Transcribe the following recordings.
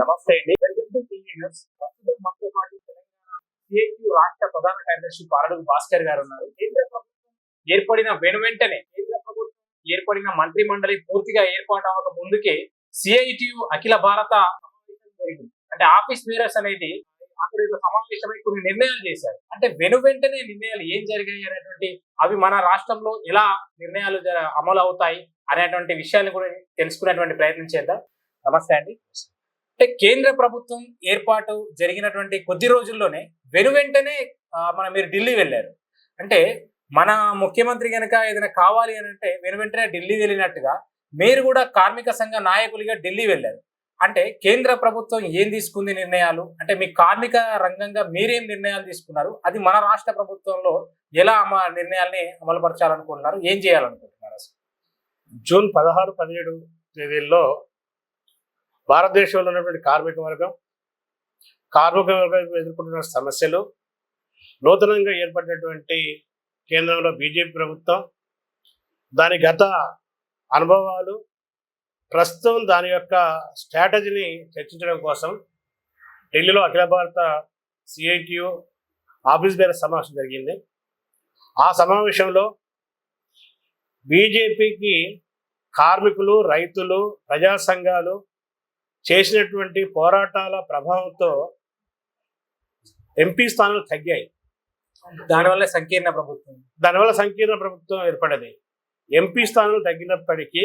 నమస్తే అండి. మనతో పాటు తెలంగాణ రాష్ట్ర ప్రధాన కార్యదర్శి పారడుగు భాస్కర్ గారు ఉన్నారు. కేంద్ర ప్రభుత్వం ఏర్పడిన వెను వెంటనే కేంద్ర ప్రభుత్వం ఏర్పడిన మంత్రి మండలి పూర్తిగా ఏర్పాటు అవ్వక ముందుకే సిఐటియు అఖిల భారత సమావేశం జరిగింది. అంటే ఆఫీస్ మీరస్ అనేది అక్కడ సమావేశమై కొన్ని నిర్ణయాలు చేశారు. అంటే వెను వెంటనే నిర్ణయాలు ఏం జరిగాయి అనేటువంటి అవి మన రాష్ట్రంలో ఎలా నిర్ణయాలు జర- అమలు అవుతాయి అనేటువంటి విషయాన్ని కూడా తెలుసుకునేటువంటి ప్రయత్నం చేద్దాం. నమస్తే అండి. అంటే కేంద్ర ప్రభుత్వం ఏర్పాటు జరిగినటువంటి కొద్ది రోజుల్లోనే వెను వెంటనే మన మీరు ఢిల్లీ వెళ్ళారు. అంటే మన ముఖ్యమంత్రి కనుక ఏదైనా కావాలి అని అంటే వెను వెంటనే ఢిల్లీ వెళ్ళినట్టుగా మీరు కూడా కార్మిక సంఘ నాయకులుగా ఢిల్లీ వెళ్ళారు. అంటే కేంద్ర ప్రభుత్వం ఏం తీసుకుంది నిర్ణయాలు? అంటే మీ కార్మిక రంగంగా మీరేం నిర్ణయాలు తీసుకున్నారు? అది మన రాష్ట్ర ప్రభుత్వంలో ఎలా నిర్ణయాల్ని అమలుపరచాలనుకుంటున్నారు? ఏం చేయాలనుకుంటున్నారు జూన్ పదహారు పదిహేడు తేదీల్లో భారతదేశంలో ఉన్నటువంటి కార్మిక వర్గం కార్మిక వర్గం ఎదుర్కొంటున్న సమస్యలు నూతనంగా ఏర్పడినటువంటి కేంద్రంలో బీజేపీ ప్రభుత్వం దాని గత అనుభవాలు ప్రస్తుతం దాని యొక్క స్ట్రాటజీని చర్చించడం కోసం ఢిల్లీలో అఖిల భారత సిఐటియు ఆఫీస్ బేర సమావేశం జరిగింది. ఆ సమావేశంలో బీజేపీకి కార్మికులు రైతులు ప్రజా సంఘాలు చేసినటువంటి పోరాటాల ప్రభావంతో ఎంపీ స్థానాలు తగ్గాయి. దానివల్ల సంకీర్ణ ప్రభుత్వం. దానివల్ల సంకీర్ణ ప్రభుత్వం ఏర్పడది. ఎంపీ స్థానాలు తగ్గినప్పటికీ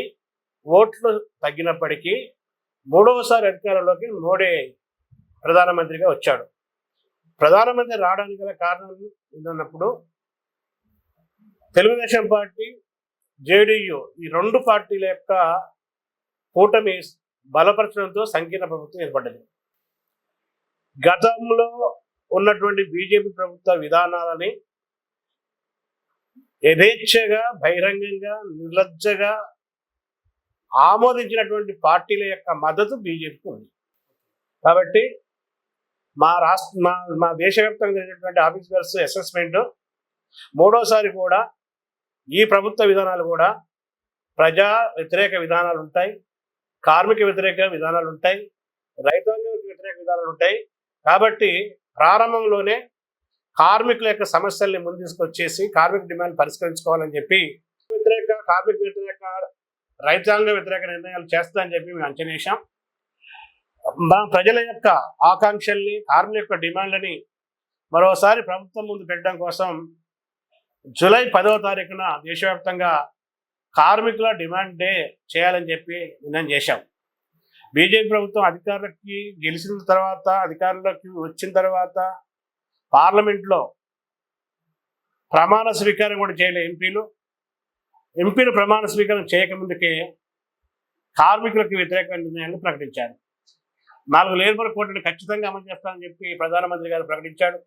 ఓట్లు తగ్గినప్పటికీ మూడవసారి అధికారంలోకి మోడీ ప్రధానమంత్రిగా వచ్చాడు. ప్రధానమంత్రి రావడానికి గల కారణం ఏంటన్నప్పుడు తెలుగుదేశం పార్టీ జేడీయూ ఈ రెండు పార్టీల యొక్క కూటమి బలపరచడంతో సంకీర్ణ ప్రభుత్వం ఏర్పడ్డది. గతంలో ఉన్నటువంటి బీజేపీ ప్రభుత్వ విధానాలని యథేచ్ఛగా బహిరంగంగా నిర్లజ్జగా ఆమోదించినటువంటి పార్టీల యొక్క మద్దతు బీజేపీకి ఉంది. కాబట్టి మా రాష్ట్ర మా మా దేశవ్యాప్తంగా జరిగినటువంటి ఆఫీస్ వర్స్ అసెస్మెంట్ మూడోసారి కూడా ఈ ప్రభుత్వ విధానాలు కూడా ప్రజా వ్యతిరేక విధానాలు ఉంటాయి. కార్మిక వ్యతిరేక విధానాలు ఉంటాయి రైతాంగ వ్యతిరేక విధానాలు ఉంటాయి కాబట్టి ప్రారంభంలోనే కార్మికుల యొక్క సమస్యల్ని ముందు తీసుకొచ్చేసి కార్మిక డిమాండ్ పరిష్కరించుకోవాలని చెప్పి వ్యతిరేక కార్మిక వ్యతిరేక రైతాంగ వ్యతిరేక నిర్ణయాలు చేస్తామని చెప్పి మేము అంచనా వేశాం. మా ప్రజల యొక్క ఆకాంక్షల్ని కార్మికుల యొక్క డిమాండ్లని మరోసారి ప్రభుత్వం ముందు పెట్టడం కోసం జూలై పదవ తారీఖున దేశవ్యాప్తంగా కార్మికుల డిమాండ్ డే చేయాలని చెప్పి నిర్ణయం చేశాం. బీజేపీ ప్రభుత్వం అధికారులకి గెలిచిన తర్వాత అధికారులకి వచ్చిన తర్వాత పార్లమెంట్లో ప్రమాణ స్వీకారం కూడా చేయలే ఎంపీలు. ఎంపీలు ప్రమాణ స్వీకారం చేయకముందుకే కార్మికులకు వ్యతిరేక నిర్ణయాన్ని ప్రకటించారు. నాలుగు లేబర్ కోడ్లను ఖచ్చితంగా అమలు చేస్తామని చెప్పి ప్రధానమంత్రి గారు ప్రకటించాడు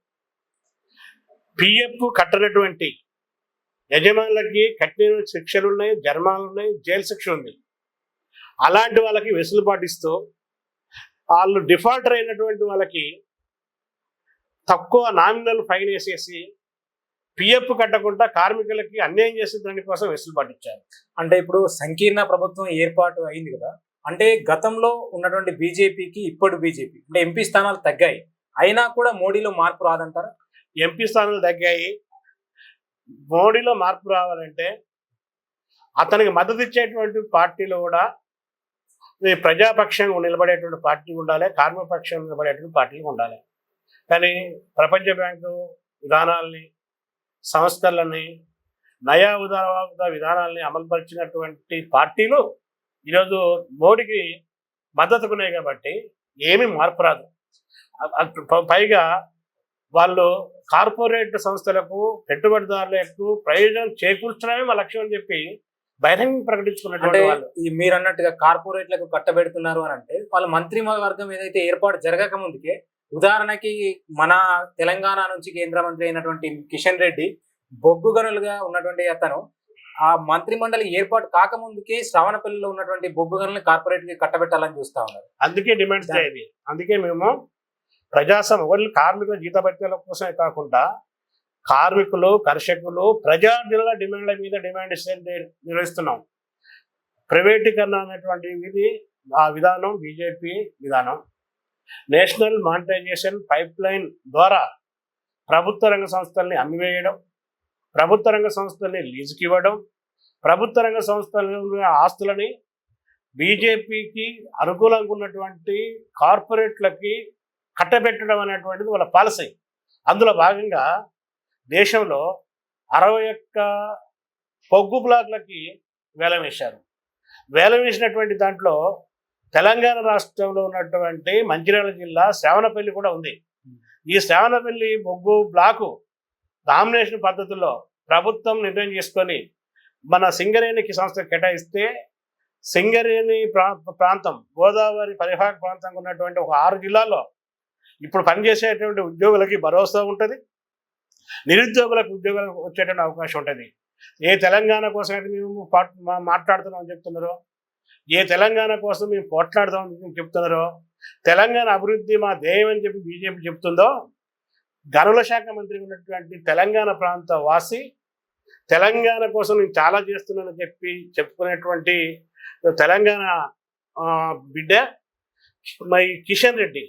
పిఎఫ్ కట్టనటువంటి యజమానులకి కఠిన శిక్షలు ఉన్నాయి జరిమానాలు ఉన్నాయి జైలు శిక్ష ఉంది. అలాంటి వాళ్ళకి వెసులుబాటు ఇస్తూ వాళ్ళు డిఫాల్టర్ అయినటువంటి వాళ్ళకి తక్కువ నామినల్ ఫైన్ వేసేసి పిఎఫ్ కట్టకుండా కార్మికులకి అన్యాయం చేసే దానికోసం వెసులుబాటు ఇచ్చారు. అంటే ఇప్పుడు సంకీర్ణ ప్రభుత్వం ఏర్పాటు అయింది కదా అంటే గతంలో ఉన్నటువంటి బీజేపీకి ఇప్పుడు బీజేపీ అంటే ఎంపీ స్థానాలు తగ్గాయి. అయినా కూడా మోడీలో మార్పు రాదంటారా? ఎంపీ స్థానాలు తగ్గాయి మోడీలో మార్పు రావాలంటే అతనికి మద్దతు ఇచ్చేటువంటి పార్టీలు కూడా ఈ ప్రజాపక్షంగా నిలబడేటువంటి పార్టీ ఉండాలి కార్మపక్షంగా నిలబడేటువంటి పార్టీలు ఉండాలి. కానీ ప్రపంచ బ్యాంకు విధానాల్ని సంస్థలని నయా ఉదార విధానాల్ని అమలుపరిచినటువంటి పార్టీలు ఈరోజు మోడీకి మద్దతుకున్నాయి కాబట్టి ఏమీ మార్పు రాదు. పైగా వాళ్ళు కార్పొరేట్ సంస్థలకు పెట్టుబడిదారులకు ప్రయోజనం చేకూర్చడమే మా లక్ష్యం అని చెప్పి బహిరంగ ప్రకటించుకున్నటువంటి వాళ్ళు. ఈ మీరు అన్నట్టుగా కార్పొరేట్లకు కట్టబెడుతున్నారు అని అంటే వాళ్ళ మంత్రి వర్గం ఏదైతే ఏర్పాటు జరగక ముందుకే ఉదాహరణకి మన తెలంగాణ నుంచి కేంద్ర మంత్రి అయినటువంటి కిషన్ రెడ్డి బొగ్గు గనులుగా ఉన్నటువంటి అతను ఆ మంత్రి మండలి ఏర్పాటు కాకముందుకే శ్రవణపల్లిలో ఉన్నటువంటి బొగ్గు గనులను కార్పొరేట్కి కట్టబెట్టాలని చూస్తా ఉన్నారు. అందుకే డిమాండ్స్ అందుకే మేము ప్రజాసం వాళ్ళు కార్మికుల జీతభత్యాల కోసమే కాకుండా కార్మికులు కర్షకులు ప్రజాజనుల డిమాండ్ల మీద డిమాండ్ ఇస్తే నిర్వహిస్తున్నాం. ప్రైవేటీకరణ అనేటువంటి ఇది ఆ విధానం బీజేపీ విధానం. నేషనల్ మానిటైజేషన్ పైప్ లైన్ ద్వారా ప్రభుత్వ రంగ సంస్థల్ని అమ్మివేయడం ప్రభుత్వ రంగ సంస్థల్ని లీజుకి ఇవ్వడం ప్రభుత్వ రంగ సంస్థల ఆస్తులని బీజేపీకి అనుకూలంగా ఉన్నటువంటి కార్పొరేట్లకి కట్టబెట్టడం అనేటువంటిది వాళ్ళ పాలసీ. అందులో భాగంగా దేశంలో అరవై ఒక్క పొగ్గు బ్లాక్లకి వేలం వేశారు. వేలం వేసినటువంటి దాంట్లో తెలంగాణ రాష్ట్రంలో ఉన్నటువంటి మంచిర్యాల జిల్లా శ్రావణపల్లి కూడా ఉంది. ఈ శ్రావణపల్లి బొగ్గు బ్లాకు నామినేషన్ పద్ధతిలో ప్రభుత్వం నిర్ణయం చేసుకొని మన సింగరేణికి సంస్థ కేటాయిస్తే సింగరేణి ప్రా ప్రాంతం గోదావరి పరివాహక ప్రాంతంగా ఉన్నటువంటి ఒక ఆరు జిల్లాల్లో ఇప్పుడు పనిచేసేటువంటి ఉద్యోగులకి భరోసా ఉంటుంది. నిరుద్యోగులకు ఉద్యోగాలు వచ్చేటువంటి అవకాశం ఉంటుంది. ఏ తెలంగాణ కోసం అయితే మేము పాట్- మాట్లాడుతున్నామని చెప్తున్నారో ఏ తెలంగాణ కోసం మేము పోట్లాడదామని చెప్తున్నారో తెలంగాణ అభివృద్ధి మా ధ్యేయం అని చెప్పి బీజేపీ చెప్తుందో గనుల శాఖ మంత్రి ఉన్నటువంటి తెలంగాణ ప్రాంత వాసి తెలంగాణ కోసం నేను చాలా చేస్తున్నానని చెప్పి చెప్పుకునేటువంటి తెలంగాణ బిడ్డ మరి కిషన్ రెడ్డి.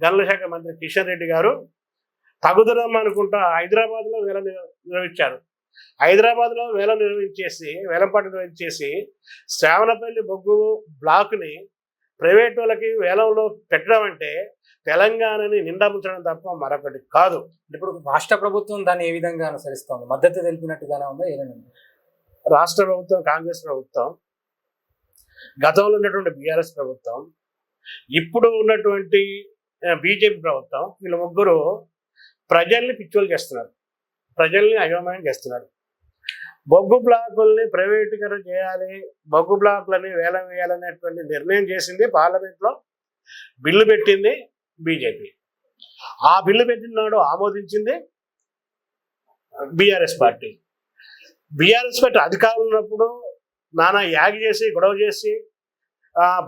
గనుల శాఖ మంత్రి కిషన్ రెడ్డి గారు తగుదనం అనుకుంటా హైదరాబాద్లో వేల నిర్- నిర్వహించారు. హైదరాబాద్లో వేలం నిర్వహించేసి వేలంపాట నిర్వహించేసి శ్రావణపల్లి బొగ్గు బ్లాక్ని ప్రైవేట్ వాళ్ళకి వేలంలో పెట్టడం అంటే తెలంగాణని నిండా ముంచడం తప్ప మరొకటి కాదు. ఇప్పుడు రాష్ట్ర ప్రభుత్వం దాన్ని ఏ విధంగా అనుసరిస్తోంది? మద్దతు తెలిపినట్టుగానే ఉందా? ఏదైనా ఉందా? రాష్ట్ర ప్రభుత్వం కాంగ్రెస్ ప్రభుత్వం గతంలో ఉన్నటువంటి బీఆర్ఎస్ ప్రభుత్వం ఇప్పుడు ఉన్నటువంటి బీజేపీ ప్రభుత్వం వీళ్ళ ముగ్గురు ప్రజల్ని పిచ్చోలు చేస్తున్నారు. ప్రజల్ని అయోమయం చేస్తున్నారు. బొగ్గు బ్లాకుల్ని ప్రైవేటీకరణ చేయాలి బొగ్గు బ్లాకులని వేలం వేయాలనేటువంటి నిర్ణయం చేసింది పార్లమెంట్లో బిల్లు పెట్టింది బీజేపీ. ఆ బిల్లు పెట్టిన నాడు ఆమోదించింది బీఆర్ఎస్ పార్టీ. బీఆర్ఎస్ పార్టీ అధికారులు ఉన్నప్పుడు నానా యాగి చేసి గొడవ చేసి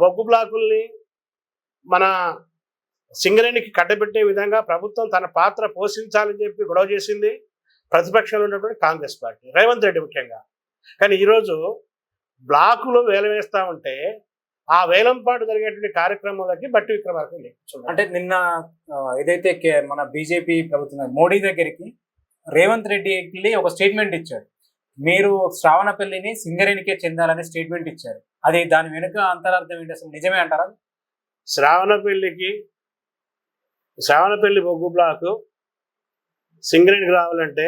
బొగ్గు బ్లాకుల్ని మన సింగరేణికి కట్టబెట్టే విధంగా ప్రభుత్వం తన పాత్ర పోషించాలని చెప్పి గొడవ చేసింది ప్రతిపక్షంలో ఉన్నటువంటి కాంగ్రెస్ పార్టీ. రేవంత్ రెడ్డి ముఖ్యంగా. కానీ ఈరోజు బ్లాకులు వేలం వేస్తా ఉంటే ఆ వేలంపాటు జరిగేటువంటి కార్యక్రమాలకి బట్టి విక్రమార్కం అంటే నిన్న ఏదైతే కే- మన బీజేపీ ప్రభుత్వం మోడీ దగ్గరికి రేవంత్ రెడ్డి వెళ్ళి ఒక స్టేట్మెంట్ ఇచ్చారు మీరు శ్రావణపల్లిని సింగరేణికే చెందాలని స్టేట్మెంట్ ఇచ్చారు. అది దాని వెనుక అంతరార్థం ఏంటి? అసలు నిజమే అంటారా? శ్రావణపల్లికి శ్రావణపల్లి బొగ్గు బ్లాకు సింగరేణికి రావాలంటే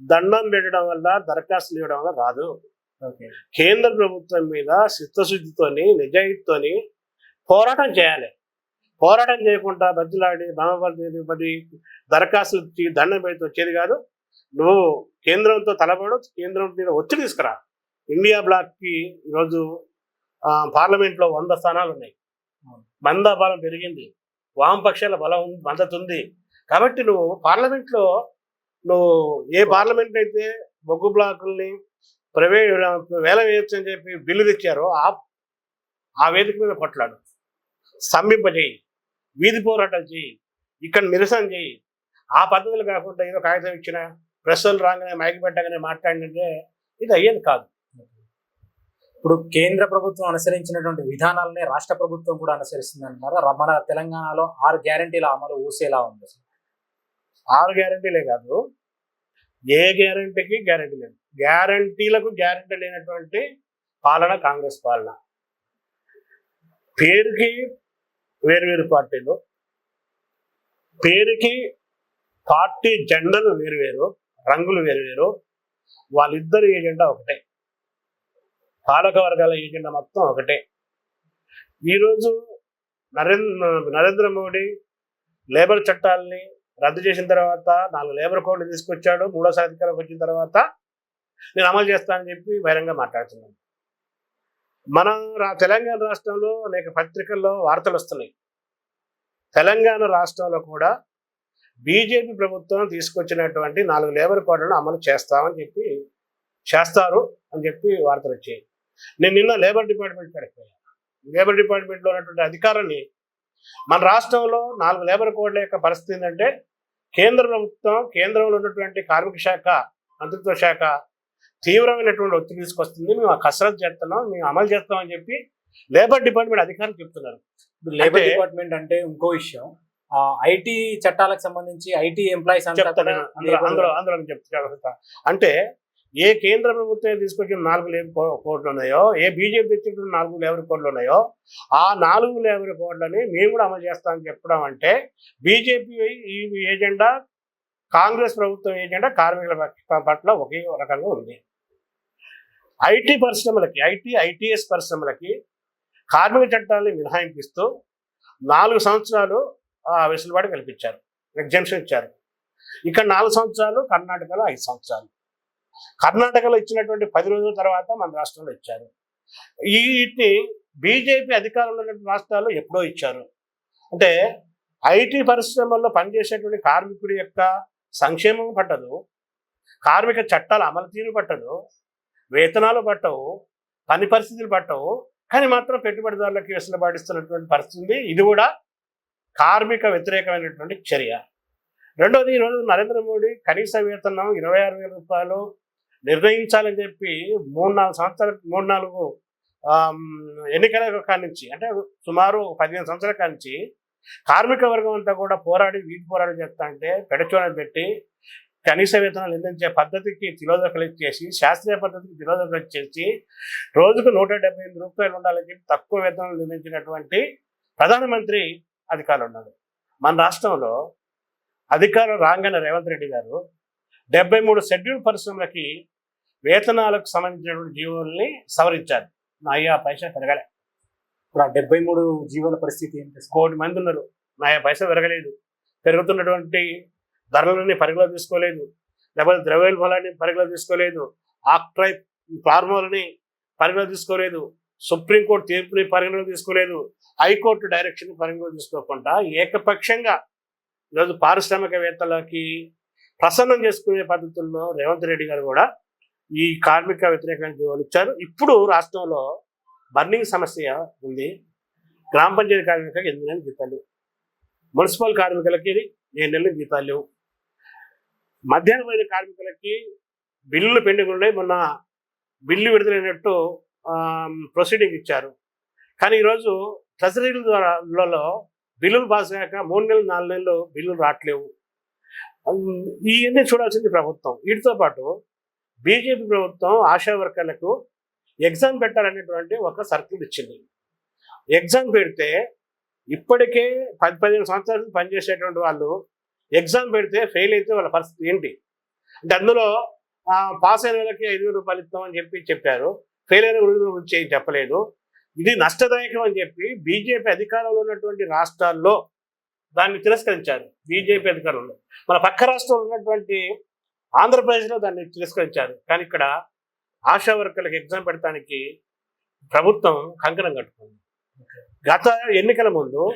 దండం పెట్టడం వల్ల దరఖాస్తులు ఇవ్వడం వల్ల రాదు. ఓకే. కేంద్ర ప్రభుత్వం మీద చిత్తశుద్ధితోని నిజాయితీతోని పోరాటం చేయాలి. పోరాటం చేయకుండా బద్దులాడి బామపడి పడి దరఖాస్తులు దండం పెడితే వచ్చేది కాదు. నువ్వు కేంద్రంతో తలపడు కేంద్రం మీద ఒత్తిడి తీసుకురా. ఇండియా బ్లాక్కి ఈరోజు పార్లమెంట్లో వంద స్థానాలు ఉన్నాయి మంద బలం పెరిగింది. వామపక్షాల బలం ఉంది- మద్దతు ఉంది కాబట్టి నువ్వు పార్లమెంట్లో నువ్వు ఏ పార్లమెంట్ అయితే బొగ్గు బ్లాకుల్ని ప్రైవేట్ వేల వేయొచ్చు అని చెప్పి బిల్లు తెచ్చారో ఆ ఆ వేదిక మీద కొట్లాడు. స్తంభింపజేయి. వీధి పోరాటాలు చేయి. ఇక్కడ నిరసన చేయి. ఆ పద్ధతులు కాకుండా ఏదో కాగితం ఇచ్చిన ప్రెస్సులు రాగానే మైకి పెట్టగానే మాట్లాడినంటే ఇది అయ్యేది కాదు. ఇప్పుడు కేంద్ర ప్రభుత్వం అనుసరించినటువంటి విధానాలనే రాష్ట్ర ప్రభుత్వం కూడా అనుసరిస్తుంది అంటున్నారు మన తెలంగాణలో ఆరు గ్యారంటీల అమలు ఊసేలా ఉంది ఆరు గ్యారంటీలే కాదు ఏ గ్యారంటీకి గ్యారంటీ లేదు. గ్యారంటీలకు గ్యారంటీ లేనటువంటి పాలన కాంగ్రెస్ పాలన. పేరుకి వేరువేరు పార్టీలు పేరుకి పార్టీ జెండలు వేరువేరు రంగులు వేరువేరు వాళ్ళిద్దరు ఏజెండా ఒకటే. పాలక వర్గాల ఏజెండా మొత్తం ఒకటే. ఈరోజు నరేంద్ర నరేంద్ర మోడీ లేబర్ చట్టాలని రద్దు చేసిన తర్వాత నాలుగు లేబర్ కోడ్లు తీసుకొచ్చాడు మూడోసారి అధికారంకి వచ్చిన తర్వాత నేను అమలు చేస్తానని చెప్పి బహిరంగ మాట్లాడుతున్నాను. మన రా- తెలంగాణ రాష్ట్రంలో అనేక పత్రికల్లో వార్తలు వస్తున్నాయి. తెలంగాణ రాష్ట్రంలో కూడా బీజేపీ ప్రభుత్వం తీసుకొచ్చినటువంటి నాలుగు లేబర్ కోడ్లను అమలు చేస్తామని చెప్పి చేస్తారు అని చెప్పి వార్తలు వచ్చాయి. నేను నిన్న లేబర్ డిపార్ట్మెంట్ కాడికి పోయాను లేబర్ డిపార్ట్మెంట్లో ఉన్నటువంటి అధికారుల్ని మన రాష్ట్రంలో నాలుగు లేబర్ కోడ్ల యొక్క పరిస్థితి ఏంటంటే కేంద్ర ప్రభుత్వం కేంద్రంలో ఉన్నటువంటి కార్మిక శాఖ మంత్రిత్వ శాఖ తీవ్రమైనటువంటి ఒత్తిడి తీసుకొస్తుంది. మేము ఆ కసరత్తు చేస్తున్నాం మేము అమలు చేస్తామని చెప్పి లేబర్ డిపార్ట్మెంట్ అధికారులు చెప్తున్నారు. లేబర్ డిపార్ట్మెంట్ అంటే ఇంకో విషయం. ఐటీ చట్టాలకు సంబంధించి ఐటీ ఎంప్లాయీస్. అందులో అందులో అందులో నేను చెప్తా అంటే ఏ కేంద్ర ప్రభుత్వం తీసుకొచ్చిన నాలుగు లేబర్ కోట్లు ఉన్నాయో ఏ బీజేపీ తెచ్చిన నాలుగు లేబర్ కోట్లు ఉన్నాయో ఆ నాలుగు లేబర్ కోడ్లని మేము కూడా అమలు చేస్తామని చెప్పడం అంటే బీజేపీ ఈ ఏజెండా కాంగ్రెస్ ప్రభుత్వం ఏజెండా కార్మికుల పట్ల- పట్ల ఒకే రకంగా ఉంది. ఐటీ పరిశ్రమలకి ఐటీ ఐటీఎస్ పరిశ్రమలకి కార్మిక చట్టాలని మినహాయింపిస్తూ నాలుగు సంవత్సరాలు ఆ, వెసులుబాటు కల్పించారు ఎగ్జామ్షన్ ఇచ్చారు. ఇక్కడ నాలుగు సంవత్సరాలు కర్ణాటకలో ఐదు సంవత్సరాలు. కర్ణాటకలో ఇచ్చినటువంటి పది రోజుల తర్వాత మన రాష్ట్రంలో ఇచ్చారు. వీటిని బీజేపీ అధికారంలో ఉన్నటువంటి రాష్ట్రాలు ఎప్పుడో ఇచ్చారు. అంటే ఐటీ పరిశ్రమల్లో పనిచేసేటువంటి కార్మికుడి యొక్క సంక్షేమం పట్టదు కార్మిక చట్టాల అమలు తీరు పట్టదు వేతనాలు పట్టవు పని పరిస్థితులు పట్టవు కానీ మాత్రం పెట్టుబడిదారులకు వెసులుబాటిస్తున్నటువంటి పరిస్థితి ఇది కూడా కార్మిక వ్యతిరేకమైనటువంటి చర్య. రెండోది ఈరోజు నరేంద్ర మోడీ కనీస వేతనం ఇరవై ఆరు వేల రూపాయలు నిర్ణయించాలని చెప్పి మూడు నాలుగు సంవత్సరాల మూడు నాలుగు ఎన్నికల ఎన్నికల కానించి అంటే సుమారు పదిహేను సంవత్సరాల కానించి కార్మిక వర్గం అంతా కూడా పోరాడి వీటి పోరాడి చేస్తా అంటే పెడచోన పెట్టి కనీస వేతనాలు అందించే పద్ధతికి తిలోదకలు ఇచ్చేసి శాస్త్రీయ పద్ధతికి తిలోదకలు ఇచ్చేసి రోజుకు నూట డెబ్బై ఎనిమిది రూపాయలు ఉండాలని చెప్పి తక్కువ వేతనాలు నిర్ణయించినటువంటి ప్రధానమంత్రి అధికారులు ఉన్నారు. మన రాష్ట్రంలో అధికారం రాగానే రేవంత్ రెడ్డి గారు డెబ్బై మూడు షెడ్యూల్ పరిశ్రమలకి వేతనాలకు సంబంధించినటువంటి జీవోల్ని సవరించారు నయా పైసా పెరగలే. ఇప్పుడు ఆ డెబ్బై మూడు జీవోల పరిస్థితి ఏంటి కోటి మంది ఉన్నారు. నయా పైసా పెరగలేదు. పెరుగుతున్నటువంటి ధరలని పరిగణలో తీసుకోలేదు. లేకపోతే ద్రవ్యోల్బణాన్ని పరిగణలో తీసుకోలేదు. ఆక్ట్రై ఫార్ములని పరిగణలో తీసుకోలేదు. సుప్రీంకోర్టు తీర్పుని పరిగణలో తీసుకోలేదు. హైకోర్టు డైరెక్షన్ పరిగణలో తీసుకోకుండా ఏకపక్షంగా ఈరోజు పారిశ్రామికవేత్తలకి ప్రసన్నం చేసుకునే పద్ధతుల్లో రేవంత్ రెడ్డి గారు కూడా ఈ కార్మిక వ్యతిరేకానికి జీవోలు ఇచ్చారు. ఇప్పుడు రాష్ట్రంలో బర్నింగ్ సమస్య ఉంది. గ్రామ పంచాయతీ కార్మికులకు ఎనిమిది నెలలు జీతాలు మున్సిపల్ కార్మికులకి ఏడు నెలలు జీతాలు లేవు. మధ్యాహ్న కార్మికులకి బిల్లులు పెండింగ్ ఉన్నాయి. మొన్న బిల్లు విడుదలైనట్టు ప్రొసీడింగ్ ఇచ్చారు. కానీ ఈరోజు ట్రెజరీల ద్వారా బిల్లులు పాస్ కాక మూడు నెలలు నాలుగు నెలలు బిల్లులు రావట్లేవు. ఇవన్నీ చూడాల్సింది ప్రభుత్వం. వీటితో పాటు బీజేపీ ప్రభుత్వం ఆశా వర్కర్లకు ఎగ్జామ్ పెట్టాలనేటువంటి ఒక సర్కిల్ ఇచ్చింది. ఎగ్జామ్ పెడితే ఇప్పటికే పది పదిహేను సంవత్సరాల నుంచి పనిచేసేటువంటి వాళ్ళు ఎగ్జామ్ పెడితే ఫెయిల్ అయితే వాళ్ళ పరిస్థితి ఏంటి? అంటే అందులో పాస్ అయిన వాళ్ళకి ఐదు వేల రూపాయలు ఇస్తామని చెప్పి చెప్పారు. ఫెయిల్ అయిన గురించి ఏం చెప్పలేదు. ఇది నష్టదాయకం అని చెప్పి బీజేపీ అధికారంలో ఉన్నటువంటి రాష్ట్రాల్లో దాన్ని తిరస్కరించారు బీజేపీ అధికారంలో. మన పక్క రాష్ట్రంలో ఉన్నటువంటి ఆంధ్రప్రదేశ్లో దాన్ని తిరస్కరించారు. కానీ ఇక్కడ ఆశా వర్కర్లకు ఎగ్జామ్ పెడతానికి ప్రభుత్వం కంకణం కట్టుకుంది. గత ఎన్నికల ముందు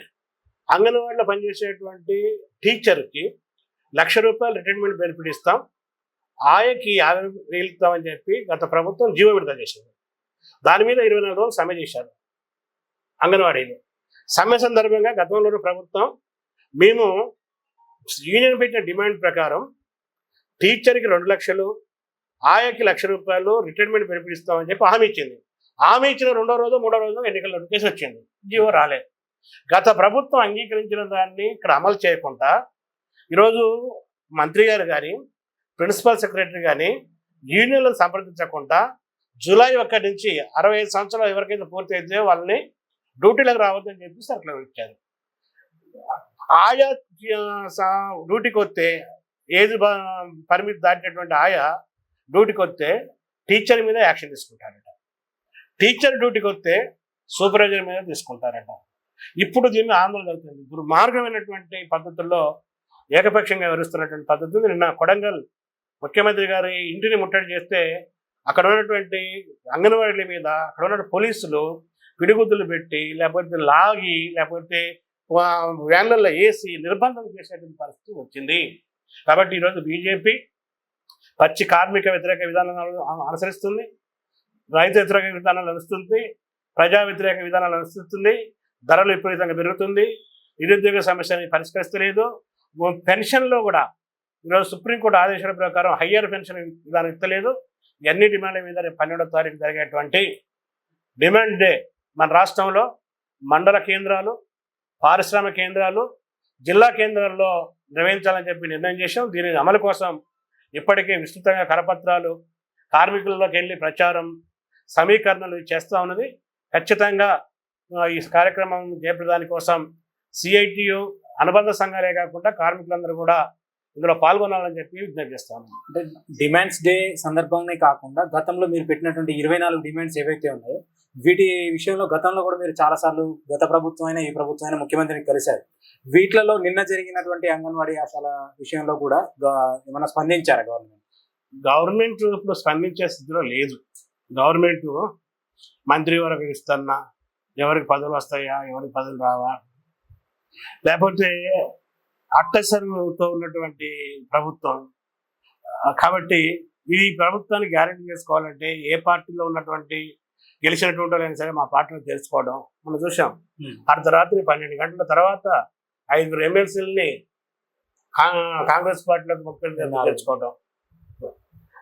అంగన్వాడీలో పనిచేసేటువంటి టీచర్కి లక్ష రూపాయలు రిటైర్మెంట్ బెనిఫిట్ ఇస్తాం. ఆయకి యాభై వేలు చెప్పి గత ప్రభుత్వం జీవో విడుదల చేసింది. దాని మీద ఇరవై నాలుగు రోజులు సమ్మె చేశారు అంగన్వాడీలు. సమ్మె సందర్భంగా గతంలోని ప్రభుత్వం మేము యూనియన్ పెట్టిన డిమాండ్ ప్రకారం టీచర్కి రెండు లక్షలు ఆయాకి లక్ష రూపాయలు రిటైర్మెంట్ బెనిఫిట్ ఇస్తామని చెప్పి హామీ ఇచ్చింది. హామీ ఇచ్చిన రెండో రోజు మూడో రోజు ఎన్నికల నోటిఫికేషన్ వచ్చింది. జీవో రాలేదు. గత ప్రభుత్వం అంగీకరించిన దాన్ని ఇక్కడ అమలు చేయకుండా ఈరోజు మంత్రి గారు కానీ ప్రిన్సిపల్ సెక్రటరీ కానీ యూనియన్లను సంప్రదించకుండా జూలై ఒకటి నుంచి అరవై ఐదు సంవత్సరాలు ఎవరికైతే పూర్తి అయితే వాళ్ళని డ్యూటీలకు రావద్దని చెప్పి సర్కులర్ ఇచ్చారు. ఆయా డ్యూటీకి వస్తే ఏజ్ పరిమితి దాటినటువంటి ఆయా డ్యూటీకి వస్తే టీచర్ మీద యాక్షన్ తీసుకుంటారట. టీచర్ డ్యూటీకి వస్తే సూపర్వైజర్ మీద తీసుకుంటారట. ఇప్పుడు దీన్ని ఆందోళన జరుగుతుంది. ఇప్పుడు మార్గమైనటువంటి పద్ధతుల్లో ఏకపక్షంగా వివరిస్తున్నటువంటి పద్ధతులు నిన్న కొడంగల్ ముఖ్యమంత్రి గారి ఇంటిని ముట్టడి చేస్తే అక్కడ ఉన్నటువంటి అంగన్వాడీల మీద అక్కడ ఉన్న పోలీసులు పిడిగుద్దులు పెట్టి లేకపోతే లాగి లేకపోతే వా- వ్యాన్లలో వేసి నిర్బంధం చేసేటువంటి పరిస్థితి వచ్చింది. కాబట్టి ఈరోజు బీజేపీ పచ్చి కార్మిక వ్యతిరేక విధానాలు అనుసరిస్తుంది. రైతు వ్యతిరేక విధానాలు అనుసరిస్తుంది. ప్రజా వ్యతిరేక విధానాలు అనుసరిస్తుంది. ధరలు విపరీతంగా పెరుగుతుంది. నిరుద్యోగ సమస్యని పరిష్కరిస్తలేదు. పెన్షన్లో కూడా ఈరోజు సుప్రీంకోర్టు ఆదేశాల ప్రకారం హయ్యర్ పెన్షన్ విధానం ఇస్తలేదు. ఎన్ని డిమాండ్ల మీద రేపు పన్నెండో తారీఖు జరిగేటువంటి డిమాండ్ డే మన రాష్ట్రంలో మండల కేంద్రాలు పారిశ్రామిక కేంద్రాలు జిల్లా కేంద్రాల్లో నిర్వహించాలని చెప్పి నిర్ణయం చేశాం. దీని అమలు కోసం ఇప్పటికే విస్తృతంగా కరపత్రాలు కార్మికుల్లోకి వెళ్ళి ప్రచారం సమీకరణలు చేస్తూ ఉన్నది. ఖచ్చితంగా ఈ కార్యక్రమం చేపడదాని కోసం సిఐటియు అనుబంధ సంఘాలే కాకుండా కార్మికులందరూ కూడా ఇందులో పాల్గొనాలని చెప్పి విజ్ఞప్తి చేస్తాను అంటే డిమాండ్స్ డే సందర్భంగానే కాకుండా గతంలో మీరు పెట్టినటువంటి ఇరవై నాలుగు డిమాండ్స్ ఏవైతే ఉన్నాయో వీటి విషయంలో గతంలో కూడా మీరు చాలా సార్లు గత ప్రభుత్వం అయినా ఈ ప్రభుత్వం అయినా ముఖ్యమంత్రిని కలిశారు. వీటిలలో నిన్న జరిగినటువంటి అంగన్వాడీ ఆశాల విషయంలో కూడా గ- ఏమైనా స్పందించారా గవర్నమెంట్? గవర్నమెంట్ ఇప్పుడు స్పందించే స్థితిలో లేదు. గవర్నమెంట్ మంత్రి వరకు ఇస్తున్నా ఎవరికి పదవులు వస్తాయా ఎవరికి పదవులు రావా? లేకపోతే అట్టసరుతో ఉన్నటువంటి ప్రభుత్వం కాబట్టి ఈ ప్రభుత్వాన్ని గ్యారెంటీ చేసుకోవాలంటే ఏ పార్టీలో ఉన్నటువంటి గెలిచినటువంటి వాళ్ళైనా సరే మా పార్టీలో తెలుసుకోవడం మనం చూసాం. అర్ధరాత్రి పన్నెండు గంటల తర్వాత ఐదుగురు ఎమ్మెల్సీలని కాంగ్రెస్ పార్టీలోకి ముఖ్యంగా. తెచ్చుకోవడం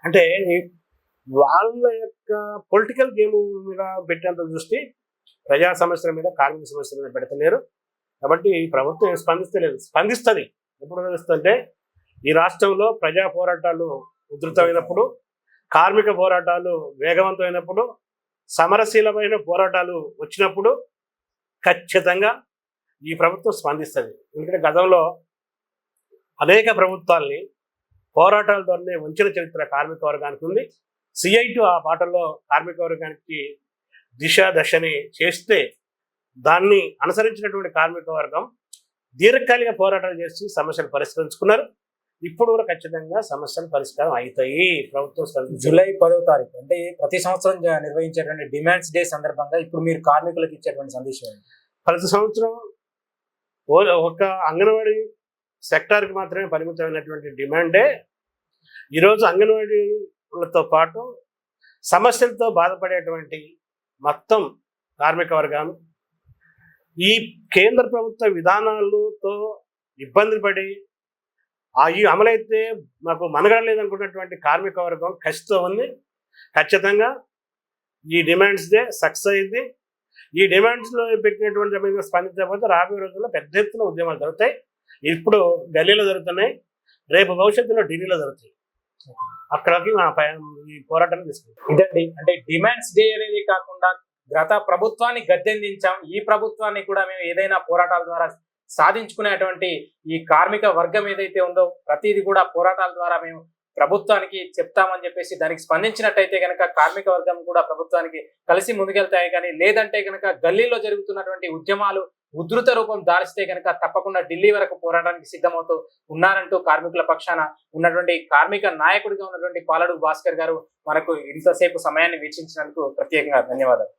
అంటే వాళ్ళ యొక్క పొలిటికల్ గేమ్ మీద పెట్టేంత దృష్టి ప్రజా సమస్యల మీద కార్మిక సమస్యల మీద పెడతలేరు. కాబట్టి ఈ ప్రభుత్వం ఏం స్పందిస్తలేదు. స్పందిస్తుంది. ఎప్పుడు స్పందిస్తుంటే ఈ రాష్ట్రంలో ప్రజా పోరాటాలు ఉధృతమైనప్పుడు కార్మిక పోరాటాలు వేగవంతమైనప్పుడు సమరశీలమైన పోరాటాలు వచ్చినప్పుడు ఖచ్చితంగా ఈ ప్రభుత్వం స్పందిస్తుంది. ఎందుకంటే గతంలో అనేక ప్రభుత్వాల్ని పోరాటాల ద్వారానే వంచిన చరిత్ర కార్మిక వర్గానికి ఉంది. సిఐటు ఆ పాటల్లో కార్మిక వర్గానికి దిశ దశని చేస్తే దాన్ని అనుసరించినటువంటి కార్మిక వర్గం దీర్ఘకాలిక పోరాటాలు చేసి సమస్యలు పరిష్కరించుకున్నారు. ఇప్పుడు కూడా ఖచ్చితంగా సమస్యలు పరిష్కారం అవుతాయి ప్రభుత్వం. జూలై పదో తారీఖు అంటే ప్రతి సంవత్సరం నిర్వహించేటువంటి డిమాండ్స్ డే సందర్భంగా ఇప్పుడు మీరు కార్మికులకు ఇచ్చేటువంటి సందేశం? ప్రతి సంవత్సరం ఒక అంగన్వాడీ సెక్టార్కి మాత్రమే పరిమితమైనటువంటి డిమాండే ఈరోజు అంగన్వాడీలతో పాటు సమస్యలతో బాధపడేటువంటి మొత్తం కార్మిక వర్గాలు ఈ కేంద్ర ప్రభుత్వ విధానాలతో ఇబ్బంది పడి ఆ ఈ అమలైతే మాకు మనగడ లేదనుకున్నటువంటి కార్మిక వర్గం కసితో ఉంది ఖచ్చితంగా ఈ డిమాండ్స్ డే సక్సెస్ అయింది. ఈ డిమాండ్స్లో పెట్టినటువంటి మీద స్పందించకపోతే రాబోయే రోజుల్లో పెద్ద ఎత్తున ఉద్యమాలు జరుగుతాయి. ఇప్పుడు ఢిల్లీలో జరుగుతున్నాయి. రేపు భవిష్యత్తులో ఢిల్లీలో జరుగుతాయి. అక్కడికి మా ఈ పోరాటాన్ని తీసుకుంటాం ఇదండి. అంటే డిమాండ్స్ డే అనేది కాకుండా గత ప్రభుత్వాన్ని గద్దెందించాం. ఈ ప్రభుత్వాన్ని కూడా మేము ఏదైనా పోరాటాల ద్వారా సాధించుకునేటువంటి ఈ కార్మిక వర్గం ఏదైతే ఉందో ప్రతిదీ కూడా పోరాటాల ద్వారా మేము ప్రభుత్వానికి చెప్తామని చెప్పేసి దానికి స్పందించినట్టయితే కనుక కార్మిక వర్గం కూడా ప్రభుత్వానికి కలిసి ముందుకెళ్తాయి కానీ లేదంటే కనుక గల్లీలో జరుగుతున్నటువంటి ఉద్యమాలు ఉధృత రూపం దాల్చితే కనుక తప్పకుండా ఢిల్లీ వరకు పోరాటానికి సిద్ధమవుతూ ఉన్నారంటూ కార్మికుల పక్షాన ఉన్నటువంటి కార్మిక నాయకుడిగా ఉన్నటువంటి పాలడు భాస్కర్ గారు మనకు ఇంతసేపు సమయాన్ని వీక్షించినందుకు ప్రత్యేకంగా ధన్యవాదాలు.